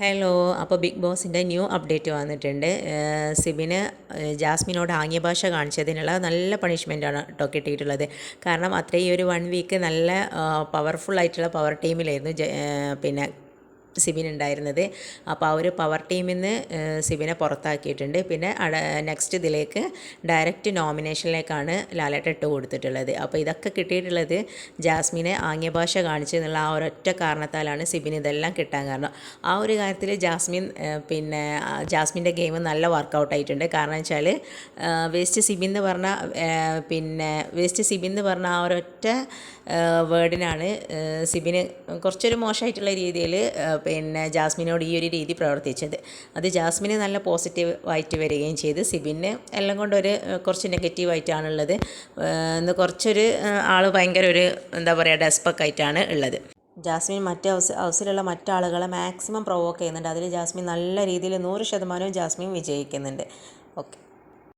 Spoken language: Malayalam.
ഹലോ അപ്പോൾ ബിഗ് ബോസിന്റെ ന്യൂ അപ്ഡേറ്റ് വന്നിട്ടുണ്ട്. സിബിന് ജാസ്മിനോട് ആംഗ്യ ഭാഷ കാണിച്ചതിനുള്ള നല്ല പണിഷ്മെന്റാണ് കേട്ടോ കിട്ടിയിട്ടുള്ളത്. കാരണം അത്രയും ഒരു വൺ വീക്ക് നല്ല പവർഫുൾ ആയിട്ടുള്ള പവർ ടീമിലായിരുന്നു പിന്നെ സിബിൻ ഉണ്ടായിരുന്നത് അപ്പോൾ ആ ഒരു പവർ ടീമിൽ നിന്ന് സിബിനെ പുറത്താക്കിയിട്ടുണ്ട്. പിന്നെ നെക്സ്റ്റ് ഇതിലേക്ക് ഡയറക്റ്റ് നോമിനേഷനിലേക്കാണ് ലാലേട്ട ഇട്ട് കൊടുത്തിട്ടുള്ളത്. അപ്പോൾ ഇതൊക്കെ കിട്ടിയിട്ടുള്ളത് ജാസ്മിനെ ആംഗ്യഭാഷ കാണിച്ചു എന്നുള്ള ആ ഒരൊറ്റ കാരണത്താലാണ് സിബിന് ഇതെല്ലാം കിട്ടാൻ കാരണം. ആ ഒരു കാര്യത്തിൽ ജാസ്മിൻ പിന്നെ ജാസ്മിന്റെ ഗെയിം നല്ല വർക്കൗട്ട് ആയിട്ടുണ്ട്. കാരണം വെച്ചാൽ വേസ്റ്റ് സിബിൻ എന്ന് പറഞ്ഞ പിന്നെ വേസ്റ്റ് സിബിൻ എന്ന് പറഞ്ഞ ആ ഒരൊറ്റ വേർഡിനാണ് സിബിന് കുറച്ചൊരു മോശമായിട്ടുള്ള രീതിയിൽ പിന്നെ ജാസ്മിനോട് ഈ ഒരു രീതി പ്രവർത്തിച്ചത്. അത് ജാസ്മിന് നല്ല പോസിറ്റീവ് ആയിട്ട് വരികയും ചെയ്ത്. സിബിന് എല്ലാം കൊണ്ടൊരു കുറച്ച് നെഗറ്റീവായിട്ടാണുള്ളത് ഇന്ന് കുറച്ചൊരു ആൾ ഭയങ്കര ഒരു എന്താ പറയുക ഡെസ്പൊക്കെ ആയിട്ടാണ് ഉള്ളത്. ജാസ്മിൻ മറ്റ് ഹൗസ് ഹൗസിലുള്ള മറ്റാളുകളെ മാക്സിമം പ്രൊവോക്ക് ചെയ്യുന്നുണ്ട്. അതിൽ ജാസ്മിൻ നല്ല രീതിയിൽ നൂറ് ശതമാനവും ജാസ്മിൻ വിജയിക്കുന്നുണ്ട്. ഓക്കെ